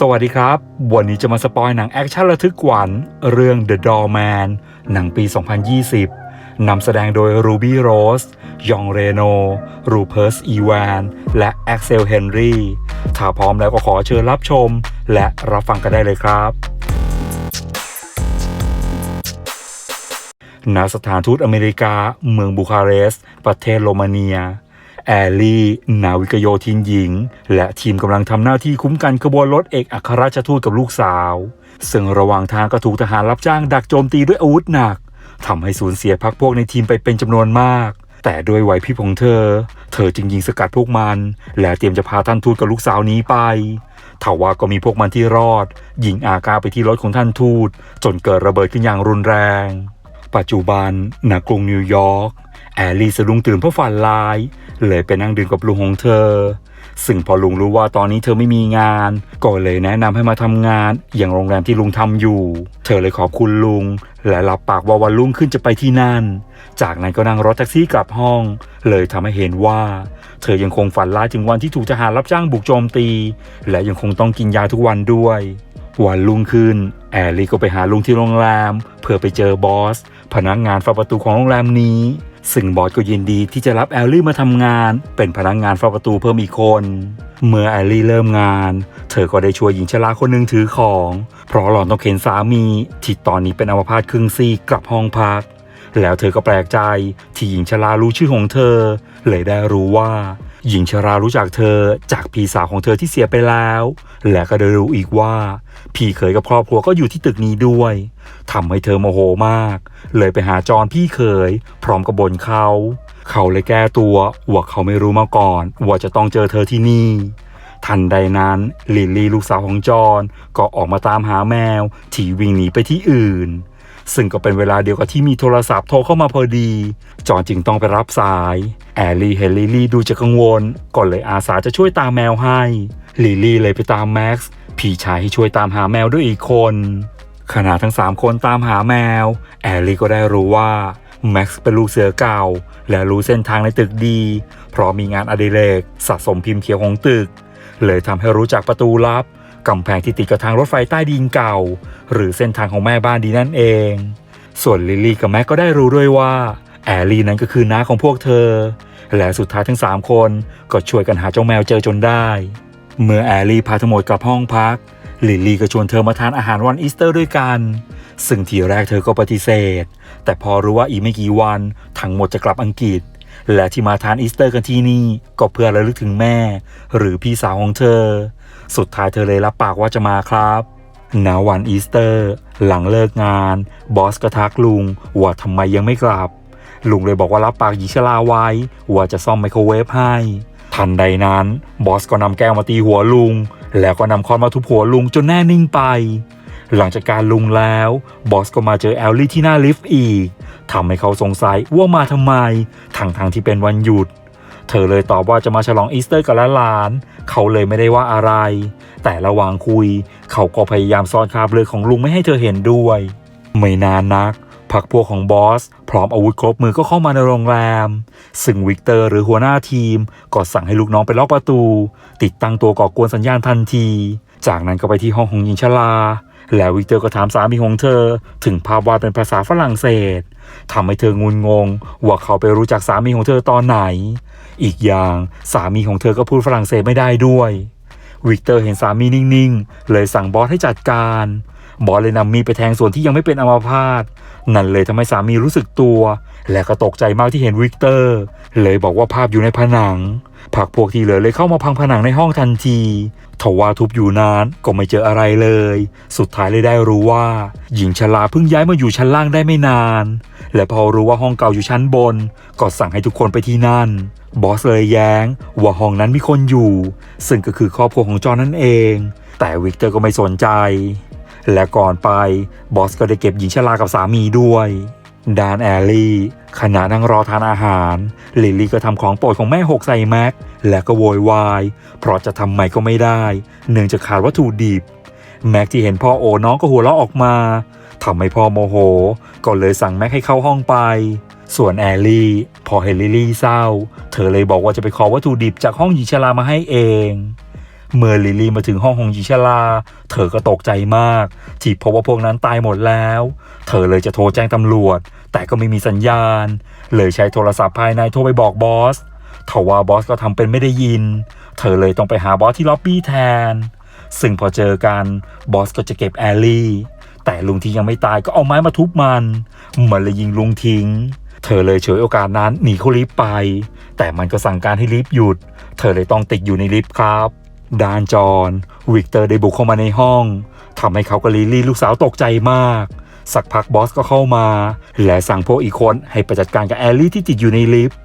สวัสดีครับ วันนี้จะมาสปอยหนังแอคชั่นระทึกขวัญเรื่อง The Doorman หนังปี 2020 นำแสดงโดย Ruby Rose ยองเรโน รูเพิร์ส อีวาน และแอ็กเซล เฮนรีถ้าพร้อมแล้วก็ขอเชิญรับชม และรับฟังกันได้เลยครับ ณ สถานทูตอเมริกา เมืองบูคาเรสต์ ประเทศโรมาเนีย แอลลี่ นาวิกโยธินหญิง และทีมกำลังทำหน้าที่คุ้มกันขบวนรถเอกอัครราชทูตกับลูกสาว ซึ่งระหว่างทางก็ถูกทหารรับจ้างดักโจมตีด้วยอาวุธหนักทำให้สูญเสียพักพวกในทีมไปเป็นจำนวนมาก แต่ด้วยไหวพริบของเธอ เธอจึงยิงสกัดพวกมัน และเตรียมจะพาท่านทูตกับลูกสาวนี้ไปทว่าก็มีพวกมันที่รอด ยิงอากาไปที่รถของท่านทูต จนเกิดระเบิดขึ้นอย่างรุนแรง ปัจจุบันณกรุงนิวยอร์ก แอลลี่สะดุ้งตื่นเพราะฝันร้าย เลยไปนั่งดื่มกับลุงของเธอ ซึ่งพอลุงรู้ว่าตอนนี้เธอไม่มีงาน ก็เลยแนะนำให้มาทำงาน อย่างโรงแรมที่ลุงทำอยู่ เธอเลยขอบคุณลุง และรับปากว่าวันรุ่งขึ้นจะไปที่นั่น จากนั้นก็นั่งรถแท็กซี่กลับห้อง เลยทำให้เห็นว่า เธอยังคงฝันร้ายถึงวันที่ถูกทหารรับจ้างบุกโจมตี และยังคงต้องกินยาทุกวันด้วยวันรุ่งขึ้น แอลลี่ก็ไปหาลุงที่โรงแรม เพื่อไปเจอบอส พนักงานฝาประตูของโรงแรมนี้ ซึ่งบอสก็ยินดีที่จะรับแอลลี่มาทำงาน เป็นพนักงานเฝ้าประตูเพิ่มอีกคน เมื่อแอลลี่เริ่มงาน เธอก็ได้ช่วยหญิงชราคนหนึ่งถือของ เพราะหล่อนต้องเข็นสามีที่ตอนนี้เป็นอัมพาตครึ่งซีกกลับห้องพัก แล้วเธอก็แปลกใจที่หญิงชรารู้ชื่อของเธอ เลยได้รู้ว่าหญิงชรารู้จักเธอจากพี่สาวของเธอที่เสียไปแล้ว และก็ได้รู้อีกว่า พี่เขยกับครอบครัวก็อยู่ที่ตึกนี้ด้วย ทำให้เธอโมโหมาก เลยไปหาจอนพี่เขยพร้อมกับบนเขา เขาเลยแก้ตัวว่าเขาไม่รู้มาก่อน ว่าจะต้องเจอเธอที่นี่ ทันใดนั้นลิลลี่ลูกสาวของจอนก็ออกมาตามหาแมวที่วิ่งหนีไปที่อื่น ซึ่งก็เป็นเวลาเดียวกับที่มีโทรศัพท์โทรเข้ามาพอดี จอนจึงต้องไปรับสาย แอลลี่เห็นลิลลี่ดูจะกังวลก็เลยอาสาจะช่วยตามแมวให้ลิลลี่เลยไปตามแม็กซ์พี่ชายให้ช่วยตามหาแมวด้วยอีกคน ขณะทั้ง 3 คนตามหาแมว แอลลี่ก็ได้รู้ว่าแม็กซ์เป็นลูกเสือเก่า และรู้เส้นทางในตึกดี เพราะมีงานอดิเรกสะสมพิมพ์เขียวของตึก เลยทำให้รู้จักประตูลับกำแพงที่ติดกับทางรถไฟใต้ดินเก่า หรือเส้นทางของแม่บ้านดีนั่นเอง ส่วนลิลลี่กับแม็กก็ได้รู้ด้วยว่าแอลลี่นั้นก็คือน้าของพวกเธอ และสุดท้ายทั้ง 3 คนก็ช่วยกันหาเจ้าแมวเจอจนได้ เมื่อแอลลี่พาทั้งหมดกลับห้องพัก ลิลลี่ก็ชวนเธอมาทานอาหารวันอีสเตอร์ด้วยกัน ซึ่งทีแรกเธอก็ปฏิเสธ แต่พอรู้ว่าอีกไม่กี่วันทั้งหมดจะกลับอังกฤษ และที่มาทานอีสเตอร์กันที่นี่ก็เพื่อระลึกถึงแม่ หรือพี่สาวของเธอ สุดท้ายเธอเลยรับปากว่าจะมาครับณวันอีสเตอร์ หลังเลิกงาน บอสก็ทักลุงว่าทำไมยังไม่กลับ ลุงเลยบอกว่ารับปากหญิงชราไว้ว่าจะซ่อมไมโครเวฟให้ ทันใดนั้น บอสก็นำแก้วมาตีหัวลุง แล้วก็นำค้อนมาทุบหัวลุงจนแน่นิ่งไป หลังจากการลุงแล้ว บอสก็มาเจอแอลลี่ที่หน้าลิฟต์อีกทำให้เขาสงสัยว่ามาทำไมทั้งทางที่เป็นวันหยุด เธอเลยตอบว่าจะมาฉลองอีสเตอร์กับหลาน เขาเลยไม่ได้ว่าอะไร แต่ระหว่างคุย เขาก็พยายามซ่อนคราบเลือดของลุงไม่ให้เธอเห็นด้วย ไม่นานนัก พักพวกของบอส พร้อมอาวุธครบมือก็เข้ามาในโรงแรม ซึ่งวิกเตอร์หรือหัวหน้าทีม ก็สั่งให้ลูกน้องไปล็อกประตู ติดตั้งตัวก่อกวนสัญญาณทันที จากนั้นก็ไปที่ห้องของหญิงชราแล้ววิกเตอร์ก็ถามสามีของเธอ ถึงภาพวาดเป็นภาษาฝรั่งเศสทำให้เธองุนงง ว่าเขาไปรู้จักสามีของเธอตอนไหน อีกอย่างสามีของเธอก็พูดฝรั่งเศสไม่ได้ด้วยวิกเตอร์เห็นสามีนิ่ง ๆ เลยสั่งบอสให้จัดการ บอสเลยนำมีดไปแทงส่วนที่ยังไม่เป็นอัมพาตนั่นเลยทำให้สามีรู้สึกตัว และก็ตกใจมากที่เห็นวิกเตอร์ เลยบอกว่าภาพอยู่ในผนังผักพวกที่เหลือเลยเข้ามาพังผนังในห้องทันทีทว่าทุบอยู่นานก็ไม่เจออะไรเลย สุดท้ายเลยได้รู้ว่า หญิงชราเพิ่งย้ายมาอยู่ชั้นล่างได้ไม่นาน และพอรู้ว่าห้องเก่าอยู่ชั้นบน ก็สั่งให้ทุกคนไปที่นั่น บอสเลยแย้ง ว่าห้องนั้นมีคนอยู่ ซึ่งก็คือครอบครัวของจอห์นนั่นเอง แต่วิกเตอร์ก็ไม่สนใจ และก่อนไปบอสก็ได้เก็บหญิงชรากับสามีด้วยดานแอลลี่ขณะนั่งรอทานอาหาร ลิลลี่ก็ทำของโปรดของแม่หกใส่แม็ก และก็โวยวาย เพราะจะทำใหม่ก็ไม่ได้ เนื่องจากขาดวัตถุดิบ แม็กที่เห็นพ่อโอน้องก็หัวเราะออกมาทำให้พ่อโมโห ก็เลยสั่งแม็กให้เข้าห้องไป ส่วนแอลลี่ พอเห็นลิลลี่เศร้า เธอเลยบอกว่าจะไปขอวัตถุดิบจากห้องหญิงชรามาให้เอง เมื่อลิลี่มาถึงห้องของหญิงชราเธอก็ตกใจมากที่พบว่าพวกนั้นตายหมดแล้ว เธอเลยจะโทรแจ้งตำรวจ แต่ก็ไม่มีสัญญาณ เลยใช้โทรศัพท์ภายในโทรไปบอกบอสทว่าบอสก็ทำเป็นไม่ได้ยิน เธอเลยต้องไปหาบอสที่ล็อบบี้แทน ซึ่งพอเจอกันบอสก็จะเก็บแอลลี่ แต่ลุงที่ยังไม่ตายก็เอาไม้มาทุบมันมันเลยยิงลุงทิ้ง เธอเลยเฉวยโอกาสนั้นหนีเขาลิฟไป แต่มันก็สั่งการให้ลิฟหยุด เธอเลยต้องติดอยู่ในลิฟครับ ดานจอนวิกเตอร์ได้บุกเข้ามาในห้องทำให้เขากับลิลลี่ลูกสาวตกใจมาก สักพักบอสก็เข้ามา และสั่งพวกอีกคนให้ไปจัดการกับแอลลี่ที่ติดอยู่ในลิฟต์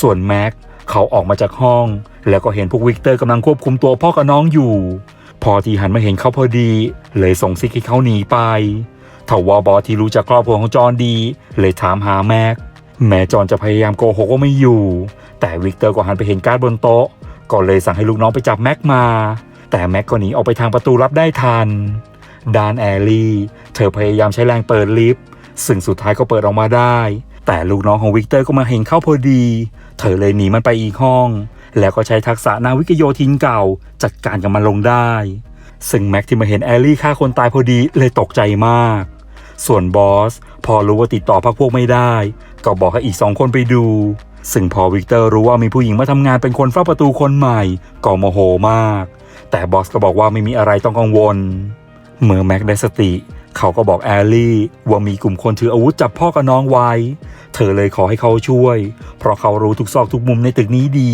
ส่วนแม็กเขาออกมาจากห้อง แล้วก็เห็นพวกวิกเตอร์กำลังควบคุมตัวพ่อกับน้องอยู่ พอที่หันมาเห็นเขาพอดี เลยส่งซิกให้เขาหนีไปทว่าบอสที่รู้จักครอบครัวของจอนดี เลยถามหาแม็กแม้จอนจะพยายามโกหกว่าไม่อยู่ แต่วิกเตอร์ก็หันไปเห็นการ์ดบนโต๊ะ ก็เลยสั่งให้ลูกน้องไปจับแม็กมา แต่แม็กก็หนีออกไปทางประตูลับได้ทัน ดานแอลลี่เธอพยายามใช้แรงเปิดลิฟต์ซึ่งสุดท้ายก็เปิดออกมาได้ แต่ลูกน้องของวิกเตอร์ก็มาเห็นเข้าพอดี เธอเลยหนีมันไปอีกห้อง แล้วก็ใช้ทักษะนาวิกโยธินเก่า จัดการกับมันลงได้ ซึ่งแม็กที่มาเห็นแอลลี่ฆ่าคนตายพอดีเลยตกใจมาก ส่วนบอสพอรู้ว่าติดต่อพักพวกไม่ได้ ก็บอกให้อีกสองคนไปดู ซึ่งพอวิกเตอร์รู้ว่ามีผู้หญิงมาทำงานเป็นคนเฝ้าประตูคนใหม่ก็โมโหมาก แต่บอสก็บอกว่าไม่มีอะไรต้องกังวล เมื่อแม็กได้สติ เขาก็บอกแอลลี่ว่ามีกลุ่มคนถืออาวุธจับพ่อกับน้องไว้ เธอเลยขอให้เขาช่วย เพราะเขารู้ทุกซอกทุกมุมในตึกนี้ดี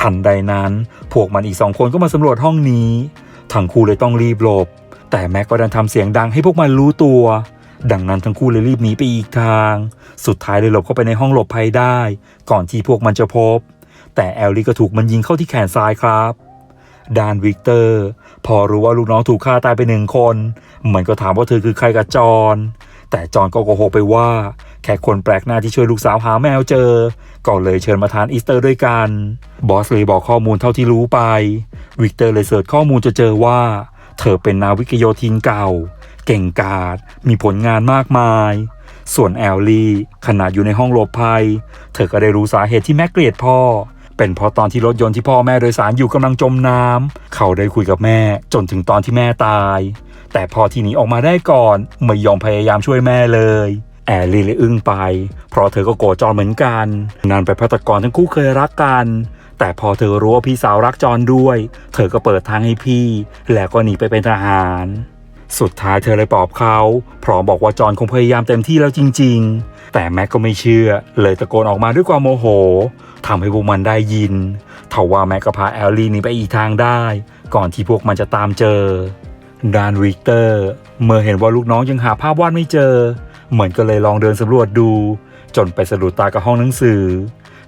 ทันใดนั้น พวกมันอีกสองคนก็มาสำรวจห้องนี้ ทั้งคู่เลยต้องรีบหลบ แต่แม็กก็ดันทำเสียงดังให้พวกมันรู้ตัว ดังนั้นทั้งคู่เลยรีบหนีไปอีกทาง สุดท้ายเลยหลบเข้าไปในห้องหลบภัยได้ ก่อนที่พวกมันจะพบ แต่แอลลี่ก็ถูกมันยิงเข้าที่แขนซ้ายครับดานวิกเตอร์ พอรู้ว่าลูกน้องถูกฆ่าตายไปหนึ่งคน มันก็ถามว่าเธอคือใครกับจอนแต่จอนก็โกหกไปว่า แค่คนแปลกหน้าที่ช่วยลูกสาวหาแมวเจอ ก็เลยเชิญมาทานอีสเตอร์ด้วยกัน บอสเลยบอกข้อมูลเท่าที่รู้ไป วิกเตอร์เลยเสิร์ชข้อมูลจะเจอว่า เธอเป็นนาวิกโยธินเก่า เก่งกาจมีผลงานมากมาย ส่วนแอลลี่ขณะอยู่ในห้องหลบภัย เธอก็ได้รู้สาเหตุที่แม่เกลียดพ่อ เป็นเพราะตอนที่รถยนต์ที่พ่อแม่โดยสารอยู่กำลังจมน้ำเขาได้คุยกับแม่จนถึงตอนที่แม่ตาย แต่พอที่หนีออกมาได้ก่อนไม่ยอมพยายามช่วยแม่เลยแอลลี่เลยอึ้งไป เพราะเธอก็โกรธจอนเหมือนกัน นานไปพัตกรทั้งคู่เคยรักกัน แต่พอเธอรู้ว่าพี่สาวรักจอนด้วย เธอก็เปิดทางให้พี่ แล้วก็หนีไปเป็นทหาร สุดท้ายเธอเลยปลอบเขาพร้อมบอกว่าจอนคงพยายามเต็มที่แล้วจริง ๆ แต่แม็กก็ไม่เชื่อ เลยตะโกนออกมาด้วยความโมโหทำให้พวกมันได้ยินทว่าแม็กก็พาแอลลี่หนีไปอีกทางได้ ก่อนที่พวกมันจะตามเจอดานวิกเตอร์ เมื่อเห็นว่าลูกน้องยังหาภาพวาดไม่เจอ เหมือนก็เลยลองเดินสำรวจดู จนไปสะดุดตากับห้องหนังสือ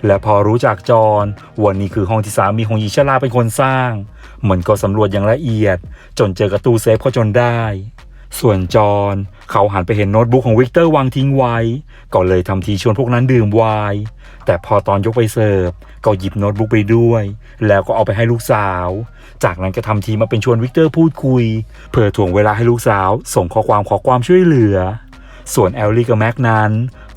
และพอรู้จักจอห์นวันนี้คือห้องที่สามีของหญิงชราเป็นคนสร้าง เหมือนก็สำรวจอย่างละเอียด จนเจอกระตูเซฟเขาจนได้ ส่วนจอห์นเขาหันไปเห็นโน้ตบุ๊กของวิกเตอร์วางทิ้งไว้ ก็เลยทำทีชวนพวกนั้นดื่มไวน์แต่พอตอนยกไปเสิร์ฟก็หยิบโน้ตบุ๊กไปด้วย แล้วก็เอาไปให้ลูกสาว จากนั้นก็ทำทีมาเป็นชวนวิกเตอร์พูดคุย เพื่อถ่วงเวลาให้ลูกสาว ส่งข้อความขอความช่วยเหลือ ส่วนแอลลี่กับแม็กนั้น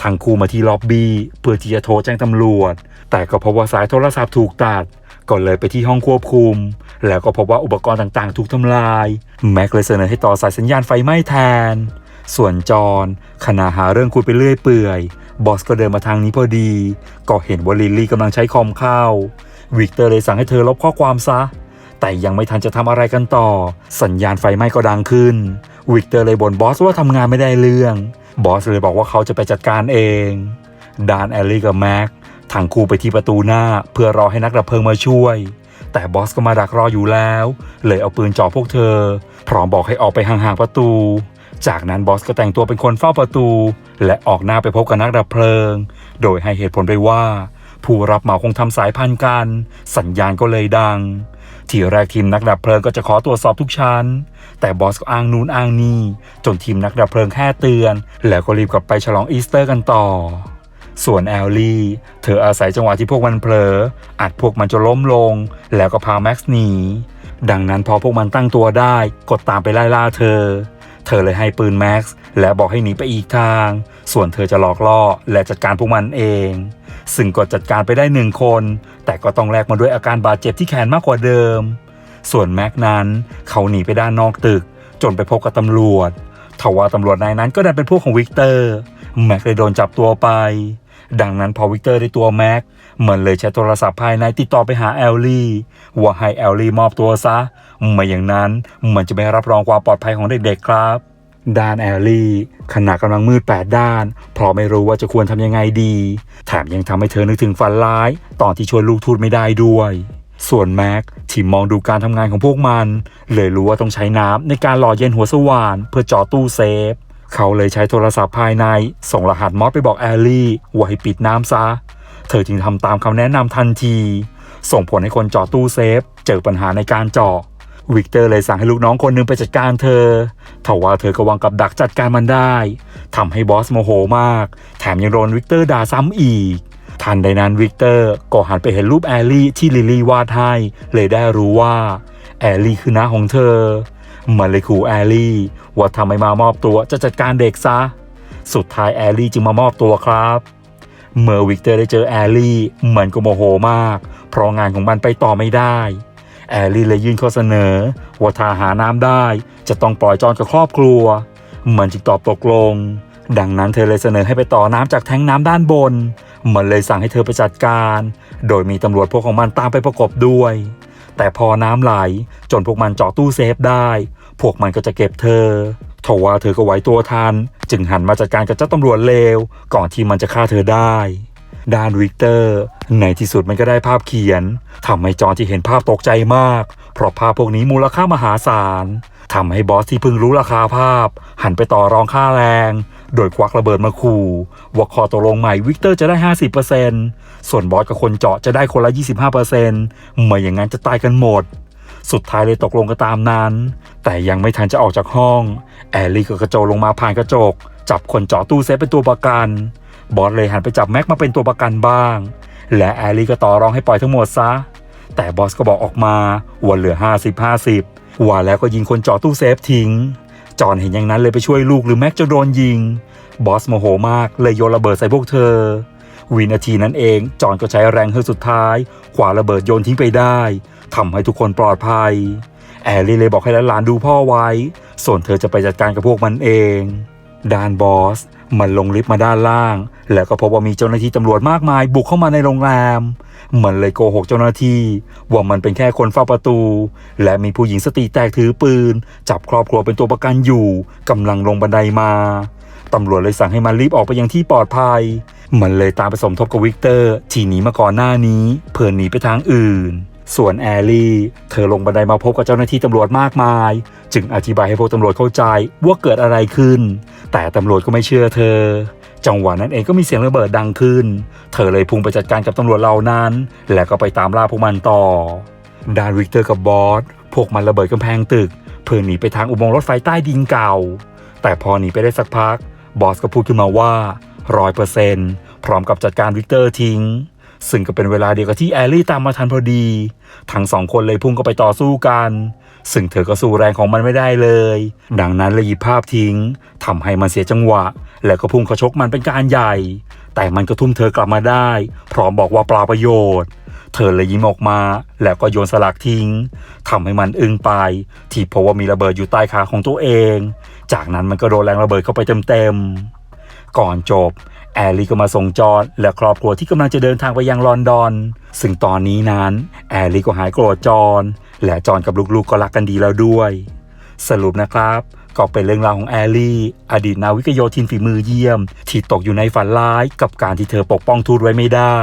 ทั้งคู่มาที่ล็อบบี้เพื่อที่จะโทรแจ้งตำรวจ แต่ก็พบว่าสายโทรศัพท์ถูกตัด ก็เลยไปที่ห้องควบคุม แล้วก็พบว่าอุปกรณ์ต่างๆ ถูกทำลาย แม็กเลยเสนอให้ต่อสายสัญญาณไฟไหม้แทน ส่วนจอนขณะหาเรื่องคุยไปเรื่อยเปื่อย บอสก็เดินมาทางนี้พอดี ก็เห็นว่าลิลลี่กำลังใช้คอมเข้า วิกเตอร์เลยสั่งให้เธอลบข้อความซะ แต่ยังไม่ทันจะทำอะไรกันต่อ สัญญาณไฟไหม้ก็ดังขึ้น วิกเตอร์เลยบ่นบอสว่าทำงานไม่ได้เรื่อง บอสเลยบอกว่าเขาจะไปจัดการเอง ดานแอลลี่กับแม็กทั้งคู่ไปที่ประตูหน้าเพื่อรอให้นักดับเพลิงมาช่วย แต่บอสก็มาดักรออยู่แล้ว เลยเอาปืนจ่อพวกเธอ พร้อมบอกให้ออกไปห่างๆประตู จากนั้นบอสก็แต่งตัวเป็นคนเฝ้าประตู และออกหน้าไปพบกับนักดับเพลิง โดยให้เหตุผลไปว่า ผู้รับเหมาคงทำสายพันธุ์กัน สัญญาณก็เลยดัง ทีแรกทีมนักดับเพลิงก็จะขอตรวจสอบทุกชั้น แต่บอสก็อ้างนู้นอ้างนี่จนทีมนักดับเพลิงแค่เตือน แล้วก็รีบกลับไปฉลองอีสเตอร์กันต่อ ส่วนแอลลี่ เธออาศัยจังหวะที่พวกมันเผลอ อัดพวกมันจะล้มลง แล้วก็พาแม็กซ์หนี ดังนั้นพอพวกมันตั้งตัวได้ กดตามไปไล่ล่าเธอ เธอเลยให้ปืนแม็กซ์และบอกให้หนีไปอีกทาง ส่วนเธอจะหลอกล่อและจัดการพวกมันเอง ซึ่งก็จัดการไปได้หนึ่งคน แต่ก็ต้องแลกมาด้วยอาการบาดเจ็บที่แขนมากกว่าเดิม ส่วนแม็กนั้นเขาหนีไปด้านนอกตึก จนไปพบกับตำรวจทว่าตำรวจนายนั้นก็ดันเป็นพวกของวิกเตอร์ แม็กเลยโดนจับตัวไป ดังนั้นพอวิกเตอร์ได้ตัวแม็กมันเลยใช้โทรศัพท์ภายในติดต่อไปหาแอลลี่ว่าให้แอลลี่มอบตัวซะ ไม่อย่างนั้นมันจะไม่รับรองความปลอดภัยของเด็กๆครับด้านแอลลี่ขณะกำลังมืดแปดด้าน เพราะไม่รู้ว่าจะควรทำยังไงดี แถมยังทำให้เธอนึกถึงฝันร้าย ตอนที่ช่วยลูกทูตไม่ได้ด้วย ส่วนแม็กที่มองดูการทำงานของพวกมัน เลยรู้ว่าต้องใช้น้ำในการหล่อเย็นหัวสว่านเพื่อเจาะตู้เซฟ เขาเลยใช้โทรศัพท์ภายใน ส่งรหัสมอสไปบอกแอลลี่ว่าให้ปิดน้ำซะ เธอจึงทำตามคำแนะนำทันที ส่งผลให้คนเจาะตู้เซฟ เจอปัญหาในการเจาะวิกเตอร์เลยสั่งให้ลูกน้องคนหนึงไปจัดการเธอทว่าเธอก็วางกับดักจัดการมันได้ทำให้บอสโมโหมาก แถมยังโดนวิกเตอร์ด่าซ้ำอีก ทันใดนั้นวิกเตอร์ก็หันไปเห็นรูปแอลลี่ที่ลิลลี่วาดให้ เลยได้รู้ว่าแอลลี่คือน้าของเธอ มันเลยขู่แอลลี่ว่าทำไมมามอบตัวจะจัดการเด็กซะ สุดท้ายแอลลี่จึงมามอบตัวครับเมื่อวิกเตอร์ได้เจอแอลลี่มันก็โมโหมาก เพราะงานของมันไปต่อไม่ได้ แอลลี่เลยยื่นข้อเสนอ ว่าถ้าหาน้ำได้ จะต้องปล่อยจอนกับครอบครัว มันจึงตอบตกลง ดังนั้นเธอเลยเสนอให้ไปต่อน้ำจากแท้งน้ำด้านบน มันเลยสั่งให้เธอไปจัดการ โดยมีตำรวจพวกของมันตามไปประกบด้วย แต่พอน้ำไหลจนพวกมันเจาะตู้เซฟได้ พวกมันก็จะเก็บเธอทว่าเธอก็ไหวตัวทัน จึงหันมาจัดการกับเจ้าตำรวจเลวก่อนที่มันจะฆ่าเธอได้ด้านวิกเตอร์ ในที่สุดมันก็ได้ภาพเขียนทำให้จอนที่เห็นภาพตกใจมาก เพราะภาพพวกนี้มูลค่ามหาศาลทำให้บอสที่เพิ่งรู้ราคาภาพ หันไปต่อรองค่าแรง โดยควักระเบิดมาขู่ว่าคอตกลงใหม่วิกเตอร์จะได้ 50%ส่วนบอสกับคนเจาะจะได้คนละ 25%ไม่อย่างนั้นจะตายกันหมด สุดท้ายเลยตกลงกันตามนั้น แต่ยังไม่ทันจะออกจากห้อง แอลลี่ก็กระโจนลงมาผ่านกระจก จับคนเจาะตู้เซฟเป็นตัวประกัน บอสเลยหันไปจับแม็กมาเป็นตัวประกันบ้าง และแอลลี่ก็ต่อรองให้ปล่อยทั้งหมดซะ แต่บอสก็บอกออกมาว่าเหลือ 50 50ว่าแล้วก็ยิงคนเจาะตู้เซฟทิ้ง จอห์นเห็นอย่างนั้นเลยไปช่วยลูกหรือแม็กจะโดนยิง บอสโมโหมากเลยโยนระเบิดใส่พวกเธอ วินาทีนั้นเองจอห์นก็ใช้แรงเฮือกสุดท้ายขวาระเบิดโยนทิ้งไปได้ทำให้ทุกคนปลอดภัย แอลลี่เลยบอกให้หลานดูพ่อไว้ ส่วนเธอจะไปจัดการกับพวกมันเอง ดานบอส มันลงลิฟต์มาด้านล่าง แล้วก็พบว่ามีเจ้าหน้าที่ตำรวจมากมายบุกเข้ามาในโรงแรม มันเลยโกหกเจ้าหน้าที่ ว่ามันเป็นแค่คนเฝ้าประตู และมีผู้หญิงสติแตกถือปืน จับครอบครัวเป็นตัวประกันอยู่กำลังลงบันไดมาตำรวจเลยสั่งให้มันรีบออกไปยังที่ปลอดภัย มันเลยตามไปสมทบกับวิกเตอร์ที่หนีมาก่อนหน้านี้ เพื่อหนีไปทางอื่น ส่วนแอลลี่ เธอลงบันไดมาพบกับเจ้าหน้าที่ตำรวจมากมาย จึงอธิบายให้พวกตำรวจเข้าใจว่าเกิดอะไรขึ้น แต่ตำรวจก็ไม่เชื่อเธอ จังหวะนั้นเองก็มีเสียงระเบิดดังขึ้น เธอเลยพุ่งไปจัดการกับตำรวจเหล่านั้น และก็ไปตามล่าพวกมันต่อดานวิกเตอร์กับบอสพวกมันระเบิดกำแพงตึก เพื่อหนีไปทางอุโมงค์รถไฟใต้ดินเก่า แต่พอหนีไปได้สักพัก บอสก็พูดขึ้นมาว่าร้อยเปอร์เซ็นต์พร้อมกับจัดการวิกเตอร์ทิ้ง ซึ่งก็เป็นเวลาเดียวกับที่แอลลี่ตามมาทันพอดี ทั้งสองคนเลยพุ่งเข้าไปต่อสู้กัน ซึ่งเธอก็สู้แรงของมันไม่ได้เลย ดังนั้นเลยหยิบภาพทิ้งทำให้มันเสียจังหวะ แล้วก็พุ่งเข้าชกมันเป็นการใหญ่ แต่มันก็ทุ่มเธอกลับมาได้ พร้อมบอกว่าเปล่าประโยชน์ เธอเลยยิ้มออกมา แล้วก็โยนสลักทิ้งทำให้มันอึ้งไป ที่พบว่ามีระเบิดอยู่ใต้ขาของตัวเอง จากนั้นมันก็โดนแรงระเบิดเข้าไปเต็มๆก่อนจบ แอลลี่ก็มาส่งจอห์นและครอบครัวที่กำลังจะเดินทางไปยังลอนดอน ซึ่งตอนนี้นั้นแอลลี่ก็หายโกรธจอห์นและจอห์นกับลูกๆก็รักกันดีแล้วด้วย สรุปนะครับ ก็เป็นเรื่องราวของแอลลี่ อดีตนาวิกโยธินฝีมือเยี่ยม ที่ตกอยู่ในฝันร้ายกับการที่เธอปกป้องทูตไว้ไม่ได้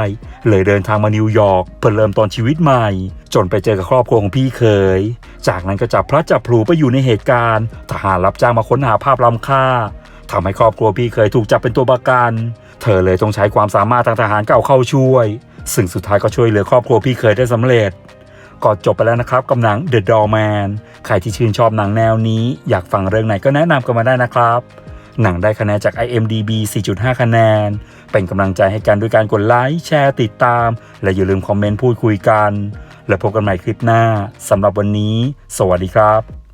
เลยเดินทางมานิวยอร์กเพื่อเริ่มต้นชีวิตใหม่ จนไปเจอกับครอบครัวของพี่เคย จากนั้นก็จับพลัดจับพลูไปอยู่ในเหตุการณ์ ทหารรับจ้างมาค้นหาภาพล้ำค่า ทำให้ครอบครัวพี่เคยถูกจับเป็นตัวประกัน เธอเลยต้องใช้ความสามารถทางทหารเก่าเข้าช่วย ซึ่งสุดท้ายก็ช่วยเหลือครอบครัวพี่เคยได้สำเร็จก็จบไปแล้วนะครับกับหนัง The Doorman ใครที่ชื่นชอบหนังแนวนี้ อยากฟังเรื่องไหนก็แนะนำกันมาได้นะครับ หนังได้คะแนนจาก IMDB 4.5 คะแนน เป็นกำลังใจให้กันด้วยการกดไลค์แชร์ติดตาม และอย่าลืมคอมเมนต์พูดคุยกัน และพบกันใหม่คลิปหน้าสำหรับวันนี้ สวัสดีครับ